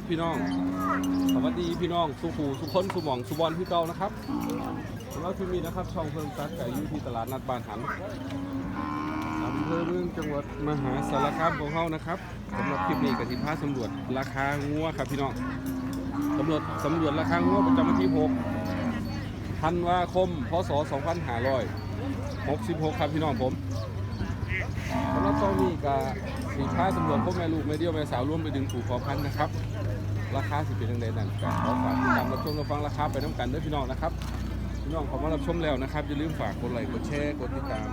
บพี่น้อง สวัสดีพี่น้อง สุขูสุคนสุหมองสุบอลพี่เก่านะครับสำหรับที่มีนะครับ ช่องเพิ่มซักไก่ยู่ที่ตลาดนัดบ้านหันอำเภอเมืองจังหวัดมหาสารคามของเรานะครับสำหรับคลิปนี้กสิพาสำรวจราคางัวครับพี่น้องสำรวจสำรวจราคางัวประจำวันที่6ธันวาคม พศ 2566 ครับพี่น้องผมสำหรับตอนนี้ก็สีพาสำรวจพวกแม่ลูกแม่เดียวแม่สาวร่วมไปดึงถูกขอพันนะครับ ราคาสิเป็นยังไงนั่นก็ขอฝากติดตามรับชมรับฟังราคาไปน้ำกันด้วยพี่น้องนะครับพี่น้องขอมารับชมแล้วนะครับอย่าลืมฝากกดไลค์กดแชร์กดติดตาม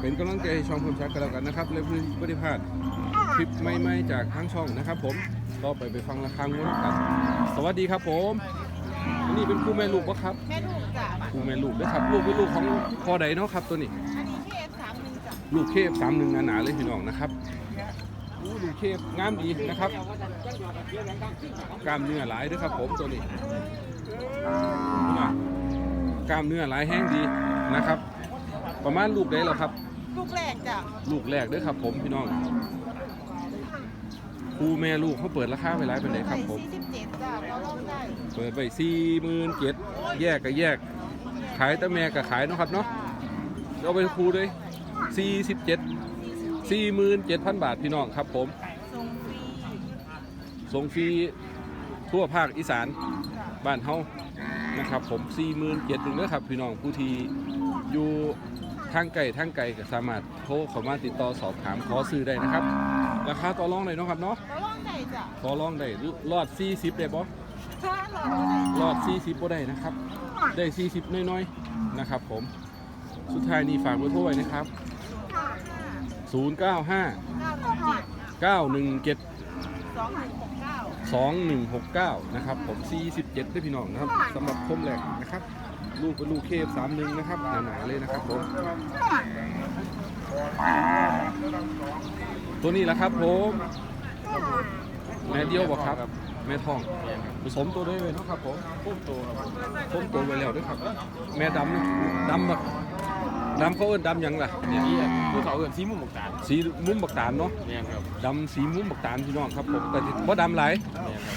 เป็นกำลังใจให้ช่องพิ่มชักกันแล้วกันนะครับและเพื่อไม่ได้พลาดคลิปใหม่ๆจากทั้งช่องนะครับ ผมก็ไปไปฟังราคางวดกัน สวัสดีครับผมอันนี้เป็นคู่แม่ลูกปะครับแม่ลูกจ้ะคู่แม่ลูกด้วยครับ ลูกเป็นลูกของพ่อใดเนาะครับตัวนี้ อันนี้เคฟสามหนึ่งจ้ะลูกเคฟสามหนึ่งหนาๆเลยพี่น้องนะครับอู้ลูกเคฟงามดีนะครับ กล้ามเนื้อหลายด้วยครับผมตัวนี้น่ะกล้ามเนื้อหลายแห้งดีนะครับ ประมาณลูกได้แล้วครับ ลูกแรกจ้ะลูกแรกด้วยครับผมพี่น้องครูแม่ลูกเขาเปิดราคาไปหลายเป็นไหนครับผมสี่สิบเจ็ดจ้ะเราลองได้เปิดไปสี่หมื่นเจ็ดแยกกับแยก ขายแต่แม่กับขายเนาะครับเนาะเอาไปครูด้วยสี่สิบเจ็ดสี่หมื่นเจ็ดพันบาทพี่น้องครับผมส่งฟรี ส่งฟรีทั่วภาคอีสานจ้ะบ้านเฮานะครับผมสี่หมื่นเจ็ดหนึ่งเด้อครับพี่น้องผู้ที่อยู่ทางไกลทางไกลก็สามารถโทรเข้ามาติดต่อสอบถามขอซื้อได้นะครับ ราคาต่อรองได้เนาะครับเนาะเราลองได้จ้ะต่อรองได้รอด 40ได้บ่ถ้าเราลองได้ รอด 40บ่ได้นะครับ ได้ 40น้อยๆนะครับผมสุดท้ายนี้ฝากเบอร์โทรไว้นะครับห้า095เก้าหนึ่งเจ็ด917 สองหนึ่งหกเก้า 2169 นะครับผม 47ด้วยพี่น้องนะครับสำหรับคมแหลกนะครับ ลูกเป็นลูกเคฟ31 นะครับหนาๆเลยนะครับผมตัวนี้แหละครับผมแม่เดียวบอกครับ แม่ทองผสมตัวด้วยเลยเนาะครับผมพุ่มตัวครับพุ่มตัวไว้แล้วด้วยครับ แม่ดำนะดำแบบ ดำเขาเอิ้นดำหยังล่ะเนี่ยนี่ผู้เขาเอินซีมุมหมกตาลสีมุมบักตาลเนาะเนี่ยครับดำสีมุมบักตาลพี่น้องครับผมแต่ว่าดำหลายเนี่ยครับ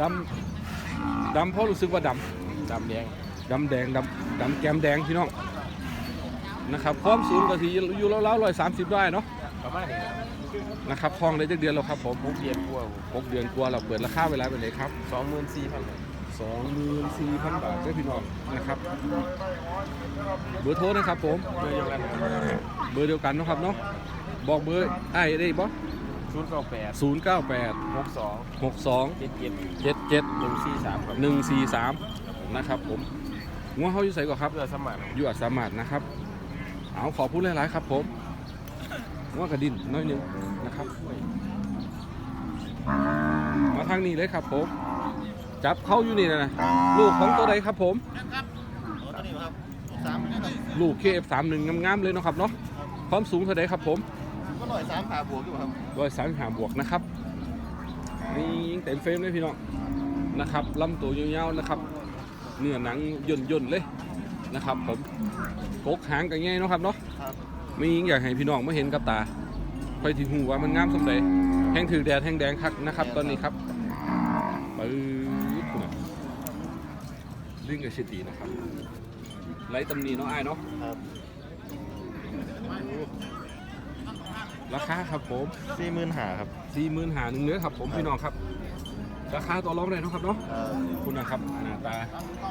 ดำดำเพราะรู้สึกว่าดดำแดงำดำแดงดำดำแก้มแดงพี่น้องนะครับความสูงก็ที่อยู่แล้วๆร้อยสามสิบได้เนาะประมาณนี้ครับนะครับทองได้จักเดือนแล้วครับผมมุกเย็นกลัวหกเดือนกว่าเราเปิดราคาไว้แล้วเป็นไงครับ สองหมื่นสี่พัน สองหมื่นสี่พันบาทด้วยพี่น้องนะครับเบอร์โทรนะครับผมเบอร์เดียวกันเบอร์เดียวกันเนาะครับเนาะบอกเบอร์ไอ้ได้บ่ศูนย์เก้าแปดศูนย์เก้าแปดหกสองหกสองเจ็ดเจ็ดเจ็ดเจ็ดหนึ่งสี่สามครับหนึ่งสี่สามนะครับผมงัวเขาอยู่ใส่ก่อนครับเพื่อสมัครอยู่อัสสามัดนะครับ เอาขอพูดหลายๆครับผมงัวกระดินน้อยหนึงนะครับมาทางนี้เลยครับผม จับเข้าอยู่นี่นะลูกของตัวใดครับผมลูกเคฟสามหนึ่งงามๆเลยนะครับเนาะความสูงเท่าไดครับผมก็ร้อยสามขาบวกอยู่ครับร้อยสามหาบวกนะครับนี่ยิงเต็มเฟรมเลยพี่น้องนะครับลำตัวยาวๆนะครับ เนื้อหนังย่นย่นๆเลยนะครับผมกกหางกันง่ายนะครับเนาะไม่ยิงอยากให้พี่น้องมาเห็นกับตาค่อยถึงหูว่ามันงามสมใดแห้งถือแดดแห้งแดงคักนะครับ ตอนนี้ครับปื๊ ลิงกับชิตีนะครับไล่ตำหนีเนาะไอ้ายเนาะครับราคาครับผมสี่หมื่นหาครับสี่หมื่นหาหนึ่งเนื้อครับ ผมพี่น้องครับ ราคาต่อรองได้เนาะครับเนาะเอ่อคุณนะครับหน้าตา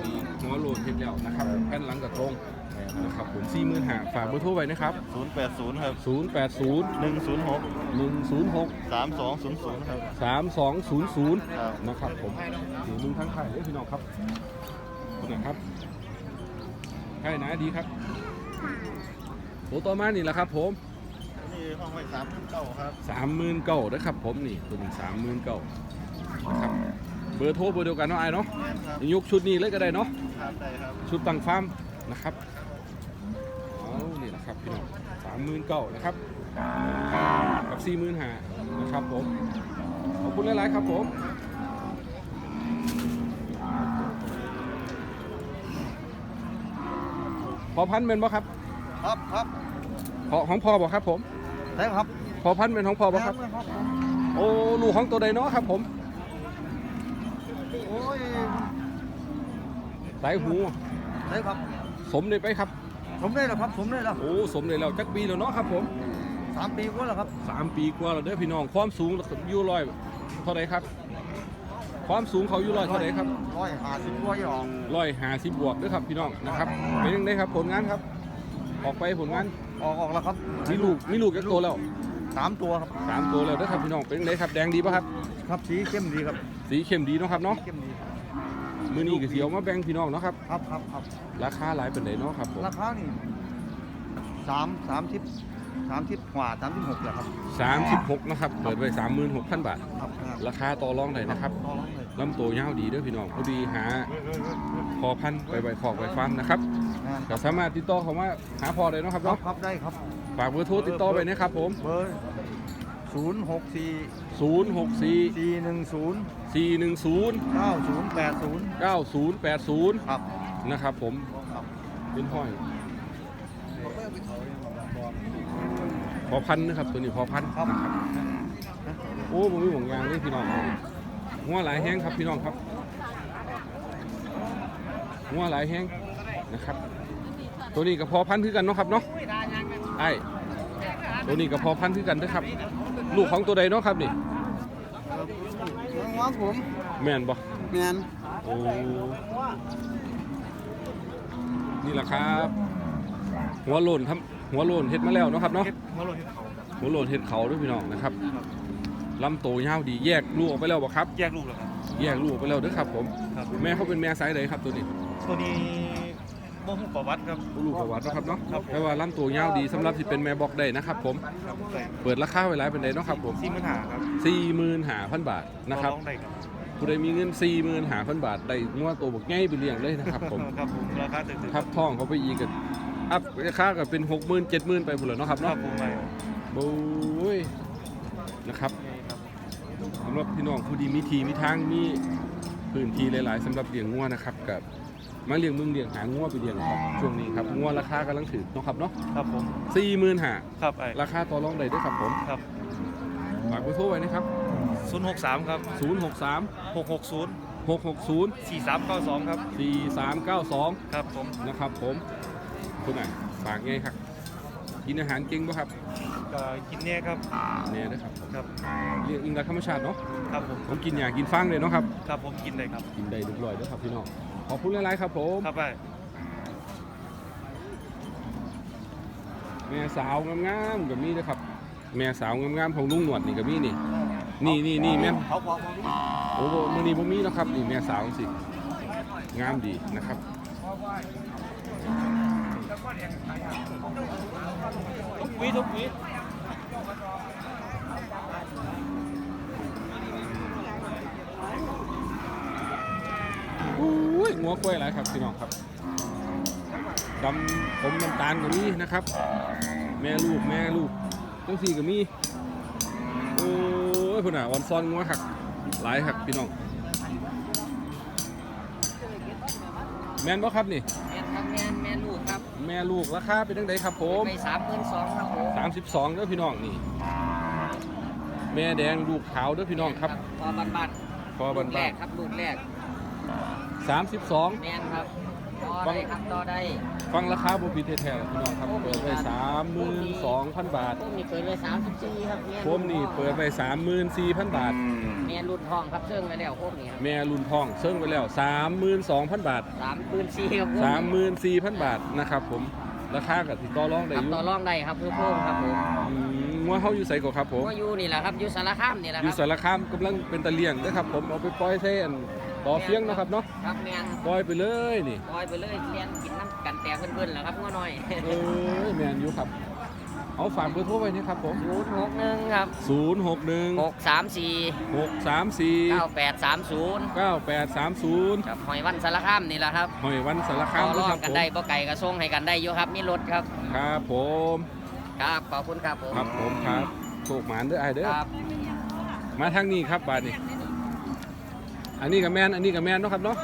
ดีหัวโลนเห็นแล้วนะครับแผ่นหลังกับตรงนะครับผมสี่หมื่นหาฝากเบอร์โทรไว้นะครับศูนย์แปดศูนย์ครับศูนย์แปดศูนย์หนึ่งศูนย์หกหนึ่งศูนย์หก สามสองศูนย์ศูนย์ครับสามสองศูนย์ศูนย์ครับนะครับผมถือมึงทั้งไข่เลยพี่น้องครับ คุณนะครับไข่หนาดีครับตัวต่อมานี่แหละครับ ผมนี่ห้องไว้สามเก้าครับสามหมื่นเก้านะครับ ผมนี่ตัวนี้สามหมื่นเก้านะครับเบอร์โทรเบอร์เดียวกันเนาะไอ้ายเนาะครับยกชุดนี้เลยก็ได้เนาะครับได้ครับชุดตังฟาร์มนะครับเอานี่แหละครับพี่น้องสามหมื่นเก้านะครับกับสี่หมื่นห้านะครับผมขอบคุณหลายๆครับผม อพันธุ์เป็นบ่ครับ ครับครับพอของพ่อบ่ครับผมได้ครับพอพันธุ์เป็นของพ่อบ่ครับ โอ้ลูกของตัวใดเนาะครับผม โอ้ยสายหูได้ครับ สมเลยไปครับ ผมได้แล้วครับผมได้แล้วโอ้สมเลยแล้วจักปีแล้วเนาะครับผมสามปีกว่าแล้วครับสามปีกว่าแล้วเด้อพี่น้องความสูงอยู่ร้อยเท่าไหรครับ ความสูงเขาอยู่ร้อยเท่าไหรครับร้อยห้าสิบกว่าอย่างร้อยห้าสิบบวกเด้อครับพี่น้องนะครับเป็นยังไงครับผลงานครับ ออกไปผลงานออกออกแล้วครับมีลูกมีลูกจักตัวแล้วสามตัวครับสามตัวแล้วเด้อครับพี่น้องเป็นยังไงครับแดงดีป่ะครับ ครับสีเข้มดีครับ สีเข้มดีเนาะครับเนาะเข้มดีมือนี้ก็เสียวมาแบ่งพี่น้องเนาะครับครับครับครับราคาหลายเป็นไดเนาะครับผมราคานี่สามสามทิป สามทิปกว่าสามทิปหกแหละครับสามสิบหกนะครับ เปิดไว้สามหมื่นหกพันบาท ครับราคาต่อรองได้นะครับต่อรองเลยลำตัวยาวดีเด้อพี่น้องพอดีหาพอพันธุ์ไปไว้คอกไว้ฟาร์มนะครับงานก็สามารถติดต่อเขามาหาพอได้เนาะครับครับเนาะครับได้ครับ ฝากเบอร์โทรติดต่อไปนะครับผม เบอร์ศูนย์หกสี่064 สี่หนึ่งศูนย์410 เก้าศูนย์แปดศูนย์9080 ครับนะครับผมครับเป็นห้อย พอพันธุ์นะครับ ตัวนี้พอพันธุ์ครับนะครับโอ้ผมมีห่วงยางเลยพี่น้องงัวหลายแห้งครับพี่น้องครับงัวหลายแห้งนะครับ ตัวนี้กับพอพันธุ์คือกันเนาะครับเนาะไอ้ตัวนี้กับพอพันธุ์คือกันเด้อครับ ลูกของตัวใดเนาะครับนี่ว่าผมแม่นบ่แมนโอ้นี่แหละครับหัวโลนทำ หัวโลนเฮ็ดมาแล้วเนาะครับเนาะมาลงที่เขาหัวโลนเฮ็ดเขาด้วยพี่น้องนะครับลำโตยาวดีแยกลูกออกไปแล้วบ่ครับ แยกลูกแล้วครับแยกลูกออกไปแล้วเด้อครับผม ครับแม่เขาเป็นแม่สายใดครับตัวนี้ตัวนี้โมหุประวัติครับลูกประวัติเนาะครับเนาะครับแปลว่าลำโตยาวดีสำหรับที่เป็นแม่บอกได้นะครับผมครับใส่เปิดราคาไว้หลายเป็นไดเนาะครับผมซีมันหาครับ45,000 บาทนะครับ ต่อองได้ครับผู้ใดมีเงิน 45,000 บาทได้งัวตัวบักใหญ่ไปเลี้ยงเลยนะครับผม ครับผมราคาตึกๆ ทับท่องเขาไปอีกกัน อัพราคาก็เป็น60,000 70,000ไปพุ่นแล้วเนาะครับครัเนาะบผมไปบู๊ยนะครับสำหรับพี่น้องผู้ดีมีทีมีทางมีพื้นที่หลาย ๆสำหรับเลี้ยงงัวนะครับกับมาเลี้ยงมึงเลี้ยงหางัวไปเลี้ยงครับช่วงนี้ครับงัวราคากำลังถือเนาะครับเนาะครับผมสี่หมื่นหาครับไอ้ราคาต่อรองได้ด้วยครับผมครับฝากเบอร์โทรไว้นะครับศูนย์หกสามครับ063หกหกศูนย์660สี่สามเก้าสองครับ4392ครับผม นะครับผม คุณอะฝากไงครับ กินอาหารเก่งป่ะครับก็กินเนี่ยครับแน่นะครับผมครับเลี้ยงอิงรักธรรมชาติเนาะครับผมผมกินอย่างกินฟางเลยเนาะครับครับผมกินได้ครับกินได้เรียบร้อยแล้วครับพี่น้องขอบคุณหลายๆครับผมครับไอ้แม่สาวงามๆกับมีนะครับ แม่สาวงามๆของลุงหนวดนี่กับมีนี่นี่นี่นี่แม่นเขาขอผมโอ้โหมือนี้บ่มีนะครับนี่แม่สาวสิงามดีนะครับ ทุกวีทุกวีอุ้ยงัวกล้วยหลายครับพี่น้องครับดำผมน้ำตาลก็มีนะครับ แม่ลูกแม่ลูกทั้งสี่ก็มีโอ้ยพุ่นอะออนซ้อนงัวหักหลายหักพี่น้องแมนบ่ครับนี่แม่นครับนี่ แม่ลูกราคาเป็นจังไดครับผมไปสามหมื่นสองครับผม32เด้อพี่น้องนี่ แม่แดงลูกขาวเด้อพี่น้องครับพอบันบันพอลูบันกแรบ้ากครับลูกแรก32แม่นครับต่อได้ครับต่อได้ฟังราคาบ่ผิดแท้ๆพี่น้องครับเปิดไว้32,000บาทพวกนี้เปิดเลยสามสิบสี่ครับแม่ผมนี่เปิดไว้34,000บาท แม่รุ่นทองครับเชื่องไปแล้วพวกนี้ครับแม่รุ่นทองเซิ่งไว้แล้ว 32,000 บาท สามหมื่นสี่ครับผม34,000 บาทนะครับผมราคากับที่ต่อรองได้ครับอยู่ต่อรองได้ครับเพื่อเพิ่มครับผมอืมงัวเฮาอยู่ไสก็ครับผมก็อยู่นี่แหละครับอยู่สารคามนี่แหละอคยู่รับสารคามกำลังเป็นตะเลียงนะครับผมเอาไปปล่อยใส่อันต่อเฟียงเนาะครับเนาะครับแม่นปล่อยไปเลยนี่ ปล่อยไปเลยเลี้ยนกินน้ำกันแต่เพื่อนๆแหละครับง้อน้อย เอ้ยแมนอยู่ครับ เอาฝากเบอร์โทรไว้นะครับผมศูนย์หกหนึ่งครับ061หกสามสี่634เก้าแปดสามศูนย์9830ครับหอยวันสารคามนี่แหละครับหอยวันสารต่คามอรนะอครังบกันผมได้บ่ไก่กระส่งให้กันได้อยู่ครับมีรถครับ ครับผมครับขอบคุณครับผมครับผมครับโชคหมานเด้อไอายเด้อครับมาทางนี้ครับบาดนี้อันนี้กับแมนอันนี้กับแมนเนาะครับเนาะ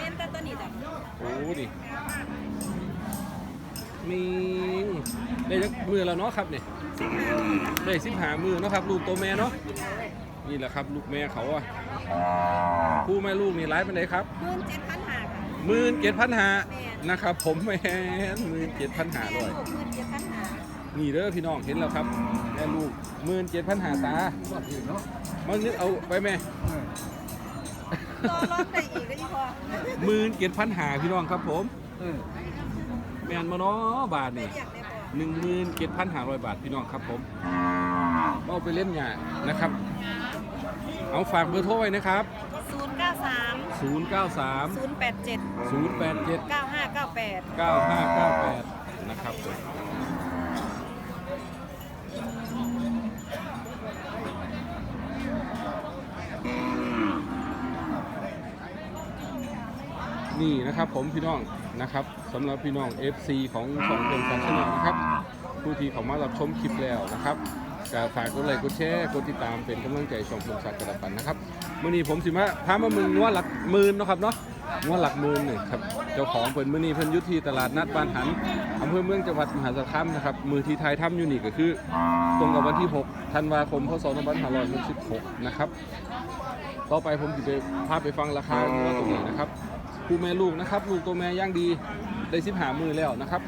โอ้ดิ มีได้จักมือแล้วเนาะครับเนี่ยได้สิบหามือเนาะครับ ลูกตัวแม่เนาะนี่แหละครับ ลูกแม่เขาอะคู่แม่ลูกนี่ไลฟ์เป็นไหนครับหมื่นเจ็ดพันห้าค่ะหมื่นเจ็ดพันหาแม่นนะครับ ผมแม่นหมื่นเจ็ดพันหาแม่เลยลูกหมื่นเจ็ดพันห้านี่เด้อพี่น้องเห็นแล้วครับแม่ลูกหมื่นเจ็ดพันหาตามันนึกเอาไปแม่รอรอบได้อีกได้อีกพอหมื่นเจ็ดพันหาพี่น้องครับผมเออ แมนมาเนาะบาทได้นี่เรียกได้พอหนึ่งหมื่นเจ็ดพันหาร้อยบาทพี่น้องครับผมเอาไปเล่นหยานะครับ เอาฝากเบอร์โทรไว้นะครับศูนย์เก้าสาม093ศูนย์แปดเจ็ด087เก้าห้าเก้าแปด9598 นะครับผมนี่นะครับผมพี่น้อง นะครับสำหรับพี่น้อง FC ของสองคนฟังชนลนะครับผู้ที่เขามารับชมคลิปแล้วนะครับก็ฝากกดไลค์กดแชร์กดติดตามเป็นกำลังใจช่องพงศักดิ์กระปันนะครับมื่อนี้ผมสิมาพามามึงงัวหลักหมื่นเนาะครับเนาะงัวหลักหมื่นนี่ครับเจ้าของเพิ่นมื่อนี้เพิ่นยุทธีตลาดนัดบ้านหันอำเภอเมืองจังหวัดมหาสารคามนะครับมือที่ไทยถ้ำอยู่นี่ก็คือ ตรงกับวันที่ 6 ธันวาคมพศ2566นะครับ ต่อไปผมจะไปพาไปฟังราคางัวตรงนี้นะครับคู่แม่ลูกนะครับ ลูกตัวแม่ย่างดีได้สิบหามือแล้วนะครับ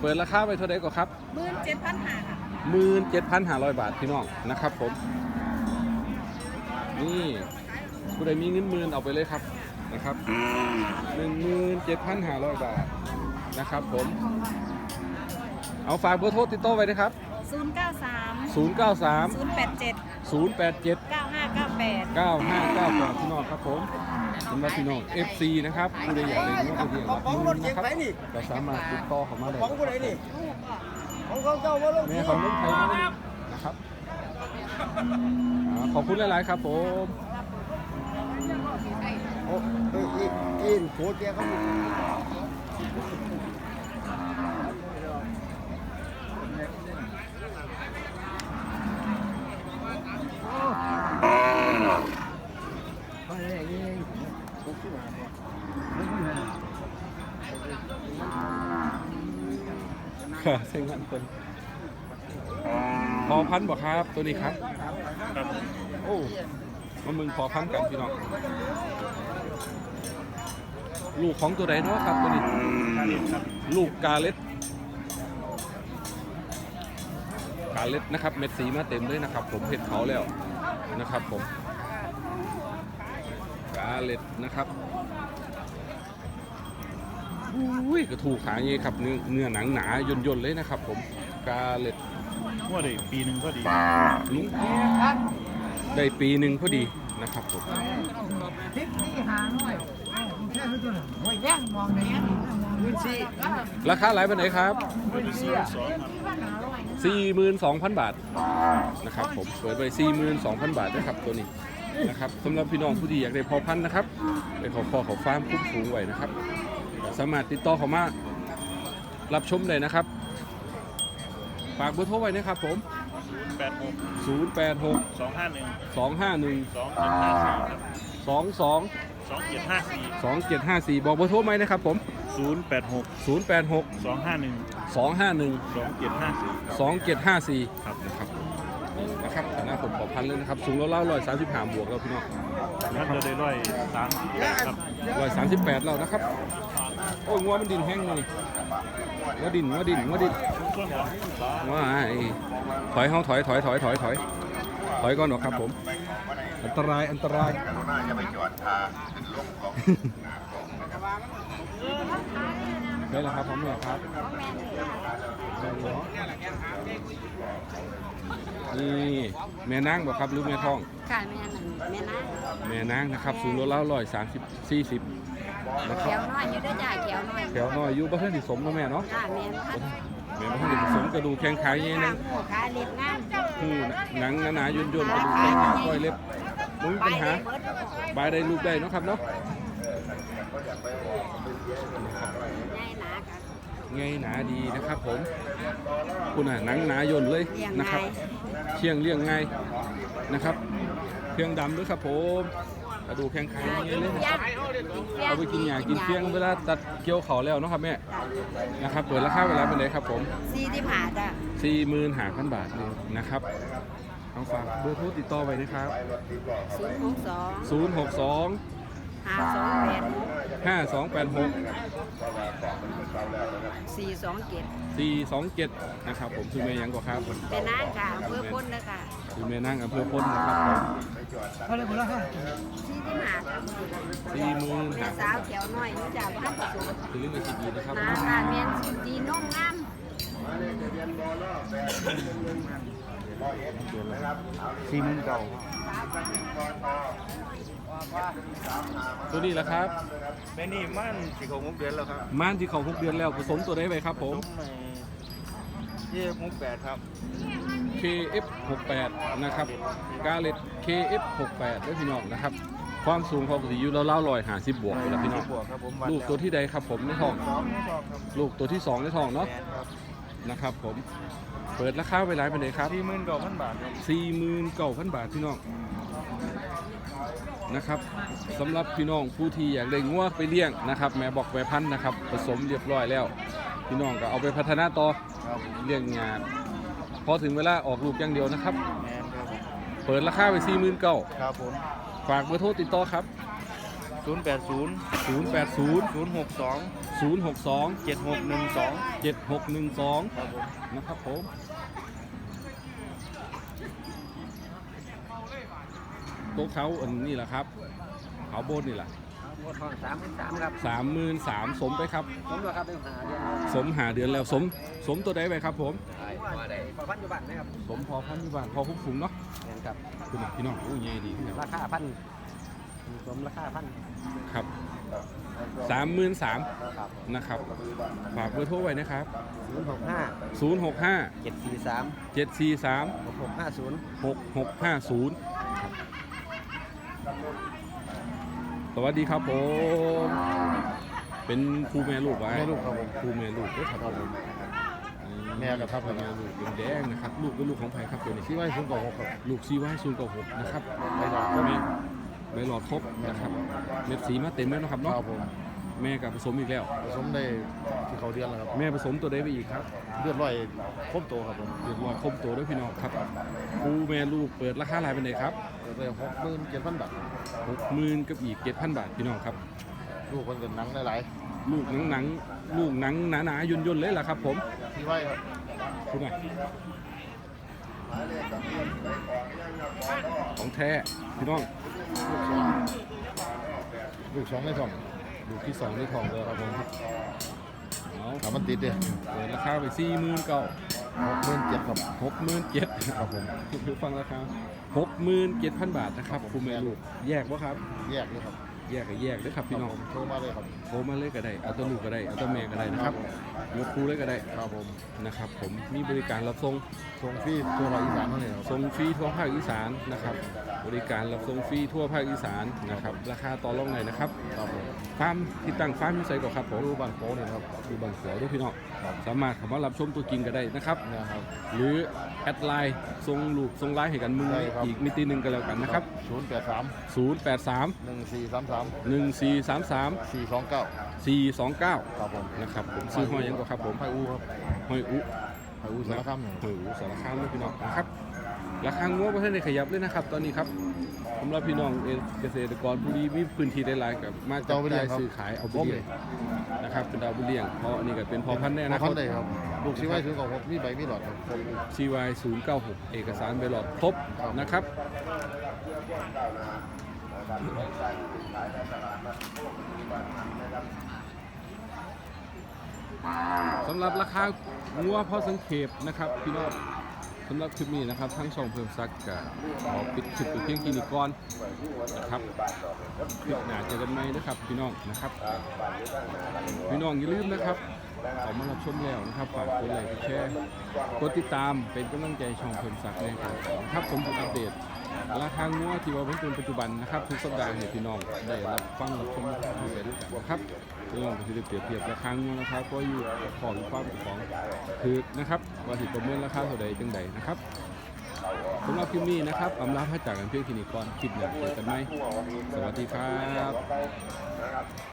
เปิดราคาไปเท่าไหร่ก่อนครับหมื่นเจ็ดพันห้าค่ะหมื่นเจ็ดพันห้าร้อยบาทพี่น้องนะครับผม นี่ผู้ใดมีเงินหมื่นเอาไปเลยครับนะครับหนึ่งหมื่นเจ็ดพันห้าร้อยบาทนะครับผม เอาฝากเบอร์โทรติดต่อไว้นะครับศูนย์เก้าสามศูนย์ เก้าสามศูนย์แปดเจ็ดศูนย์แปดเจ็ดเก้าห้าเก้าแปด9598พี่น้องครับผมสำหรับพี่น้อง FC นะครับผู้ใดอยากเล่นนกกระเดียงรับมือนะครับก็สามารถติดต่อเข้ามาได้ของผู้ใดนี่ของเขาเจ้าว่าลงแม่ของเล่นไทยมาเลยนะครับอ่าขอบคุณหลาย ๆ ครับผมโอ้เอ้ยอีอินโคเตียเขา ค่ะ เส้นงานคนพอพันบอกครับ ตัวนี้ครับโอ้มามึงพอพันกันพี่น้องลูกของตัวใดเนาะครับตัวนี้ลูกกาเล็ดกาเล็ดนะครับ เม็ดสีมาเต็มเลยนะครับ ผมเห็ดเขาแล้วนะครับผมกาเล็ดนะครับ อุ้ยกระถูกขาเงี้ครับเนื้อเนื้อหนังหนาย่นๆเลยนะครับ ผมกาเล็ดว่าได้ปีหนึ่งก็ดี ลุงได้ปีหนึ่งพอดีนะครับผมทิศนี่หาหน่อยแค่ตัวน่ะโอ้ยแย่งมองไหนพื้นที่ราคาหลายปานไหนครับสี่สองครับ42,000 บาทนะครับผมเปิดไป 42,000 บาทนะครับตัวนี้นะครับสำหรับพี่น้องผู้ที่อยากได้พอพันธุ์นะครับไปขอขอเขาฟาร์มคุ้มฟูงไว้นะครับ สามารถติดต่อเขามารับชมได้นะครับ ฝากเบอร์โทรไว้นะครับผม แปดหก086 สองห้าหนึ่ง251 สองเจ็ดห้าสี่ครับ22 สองเจ็ดห้าสี่2754 บอกเบอร์โทรไหมนะครับผม ศูนย์แปดหก086 สองห้าหนึ่ง251 สองเจ็ดห้าสี่สองเจ็ดห้าสี่ครับนะครับนะครับคณะผมขอพันเลยนะครับ สูงแล้วเล่าร้อยสามสิบห้าบวกแล้วพี่น้องนัดเดียวได้ร้อยสามสิบแปดครับ ร้อยสามสิบแปดแล้วนะครับ โอ้ยงัวมันดินแห้งเลยงัวดินงัวดินงัวดินช่วงองสามว้ถอยเฮาถอยถอยถอยถอยถอยถอยก่อนหรอครับผม อันตรายอันตรายได้แล้วครับผมเนี่ยครับ นี่แม่นางบอกครับหรือแม่ท้อง ค่ะแม่นั่นแม่นะแม่นางนะครับสูงร้อยร้อยสามสิบสี่สิบนะคเขีรัยบวน้อยอยู่ด้วยจ้าเขียวน้อยแถวน้อยอายุบ้านที่สมเนาะแม่เนาะจ้าแม่พันแม่บ้านที่สมกระดูกแข้งขาเงี้ยข้านะงหัวขาเล็บงามหูหนังหนาๆย่นๆกระดูกแข้งขาก้อยเล็บมึงไปปัญเลหายเบิด บายได้ลูกได้เนาะครับเนาะง่ายหนาค่ะ ไงหนาดีนะครับผมคุณอะหนังหนาย่นเลยเลี้ยงนะครับง่ายเชียงเลี้ยงง่ายนะครับ เครื่องดำด้วยครับผมกระดูกแข้งขาเงี้ยเลยนะครับเอาไปกินหญ้ากินเฟี้ยงเวลาตัดเกี่ยวเขาแล้วเนาะครับแม่นะครับเปิดราคาเวลาเป็นไรครับผมซีที่ผ่าจ้ะสี่หมื่นห้าพันบาทเลยนะครับเอาฝากเบอร์โทรติดต่อไว้นะครับศูนย์หกสอง062ห้าสองแปด5286 สี่สองเจ็ด427นะครับผมคือเมย์ยังกว่าครับเป็นนางค่ะอำเพื่อพ้นนะคะคือเมย์นั่งอำเภอพ้นนะครับผมเขาเลยหมดแล้วค่ะที่ที่หาค่ะสี่หมื่นแม่หักสาวแถวน้อยนี่จ้าบ้านผสมคือเรื่องอาชีพดีนะครับนาค่ะเมียนดีน้องงามสี่หมื่นเก้า ตัวนี้แหละครับแม่นี่มันสี่ของมุกเดือนแล้วครับม่านที่เขาหกเดือนแล้วผสมตัวได้ไปครับผม เยี่ยมุกแปดครับ KF68 นะครับกาเลต KF68 ด้วยพี่น้องนะครับ ความสูงของสีอยู่แล้วเล่าลอยหาสิบบวกอยู่แล้วพี่น้อง บวกครับผมลูกตัวที่ใดครับผมในท้อง สองไม่ชอบครับลูกตัวที่สองในท้องเนาะแมนครับนะครับผม เปิดราคาไปหลายไปเลยครับสี่หมื่นเก้าพันบาทครับสี่หมื่นเก้าพันบาทพี่น้อง นะครับสำหรับพี่น้องผู้ที่อยากได้งัวไปเลี้ยงนะครับ แม่บอกแม่พันธุ์นะครับผสมเรียบร้อยแล้ว พี่น้องก็เอาไปพัฒนาต่อครับเลี้ยงงานพอถึงเวลาออกลูกอย่างเดียวนะครับ แมนครับผมเปิดราคาไปสี่หมื่นเก้าครับผมฝากเบอร์โทรติดต่อครับ ศูนย์แปดศูนย์080 ศูนย์หกสอง062 เจ็ดหกหนึ่งสอง7612 ครับผมนะครับผม โต๊ะเขาอันนี้แหละครับเขาโบนนี่แหละหมดทองสามสามครับสามหมื่นสามสมไปครับ ผมด้วยครับเป็นหาเดือนสมหาเดือนแล้วสม สมตัวใดไปครับผมว่าได้ประพันธ์อยู่บ้านนะครับสมพอพันธุ์บ้านพอคุ้มฝูงเนาะแม่นครับ คุณน่ะพี่น้องโอ้ยใหญ่ดีขึ้นแล้วราคาพันสมราคาพันครับสามหมื่นสามครับนะครับฝากเบอร์โทรไว้นะครับศูนย์หกห้าศูนย์หกห้าเจ็ดสี่สามเจ็ดสี่สามหกหกห้าศูนย์หกหกห้าศูนย์ สวัสดีครับผม เป็นครูแม่ลูกไว้แม่ลูกครับผมครูแม่ลูกด้วยครับผมแม่กับทับแม่ลูกเป็นแดงนะครับ ลูกเป็นลูกของใครครับตัวนี้ที่ไว้ศูนย์เก้าหกครับลูกซีไว้ศูนย์กับหกนะครับไปหลอดแม่ใบหลอดครบนะครับเม็ดสีมาเต็มแล้วนะครับคเนาะรับผม แม่กับผสมอีกแล้ว ผสมได้ที่เขาเดือนแล้วครับ แม่ผสมตัวใดไปอีกครับเลือดร้อยครบโตครับผมเรียบร้อยครบตัวด้วยพี่น้องครับครูแม่ลูกเปิดราคาหลายเป็นไหนครับเลือดร้อยหกหมื่นเจ็ดพันบาทหกหมื่นกับอีกเจ็ดพันบาทพี่น้องครับ ลูกคนเกิดหนังหลายลูกหนังหนังๆลูกหนังหนาหนาๆย่นย่นๆเลยล่ะครับ ผมๆที่ไว้ครับคุณหน่อยของแท้พี่น้องลูกสองในสอง ลูกที่สองในทองเลยครับผมเอาถามมันติดเดียเปิดราคาไปสี่หมื่นเก้าหกหมื่นเจ็ดครับหกหมื่นเจ็ดครับผมคือฟังราคาหกหมื่นเจ็ดพันบาทนะครับคุณแม่ลูกแยกวะครับ แยกเลยครับ แยกกับแยกด้วยครับพี่น้องครับผมโทรมาเลยครับโทรมาเลยก็ได้เอาตัวลูกก็ได้เอาตัวเมย์ก็ได้นะครับยกครูเลยก็ได้ครับผมนะครับ ผมมีบริการรับส่งส่งฟรีทั่วภาคอีสานเท่าไหครับส่งฟรีทั่วภาคอีสานนะครับ บริการรับส่งฟรีทั่วภาคอีสานนะครับราคาต่อรองไหนนะครับครับผมฟาร์มที่ตั้งฟาร์มที่ใส่ก่อนครับผมรูบางโขเนี่ยครับดูบางโขด้วยพี่น้องสามารถเข้ามารับชมตัวจริงก็ได้นะครับนะครับหรือแอดไลน์ส่งลูกส่งไลน์ให้กันมึงได้อีกมิติหนึ่งก็แล้วกันนะครับ 0 8 3 0 8 3 1 4 3 3 1433 4 2 9ครับ429ครับผมนะครับผมซื้อห้อยยังก็ครับผมห้อยอู้ครับห้อยอู้หอยอู้สารคามห้อูสารคามเลพี่น้องนะครับราคางัวประเท่ในขยับเลยนะครับ ตอนนี้ครับสำหรับพี่น้องเกษตรกรผู้ที่มีพื้นที่ได้หลายกับมาจับจ่ายซื้อขายเอาไปเลี้ยงนะครับเป็นดาวบุเลี้ยงเพราะนี่ก็เป็นพอพันธุ์แน่นะครับลูกซีวายศูนย์เก้าหกมีใบมีหลอดครับซีวายศูนย์เก้าหกเอกสารใบหลอดครบนะครับ สำหรับราคางัวพอสังเขปนะครับพี่น้องสำหรับคลิปนี้นะครับทั้งช่องเพิ่มซักกับขอปิดคลิปเพียงแค่นี้ก่อนนะครับคลิปหน้าเจอกันไหมนะครับพี่น้องนะครับ พี่น้องอย่าลืมนะครับออมารับชมแล้วนะครับฝากกดไลค์กดแชร์กดติดตามเป็นกำลังใจช่องเพิ่มซักในการครับผมจะอัปเดตราคางัวที่ว่าเป็นปัจจุบันนะครับทุกสัปดาห์ให้พี่น้องได้รับฟังรับชมรับดูไปด้วยกันนะครับ เรื่องก็จะได้เปรียบเทียบราคางัวนะครับก็อยู่ของความของคือนะครับว่าสิประเมินราคาเท่าใดจังใดนะครับสำหรับคลิปนี้นะครับอำลาพระจากกันเพียงที่นี้ก่อนคลิปหน้าเจอกันไหมสวัสดีครับ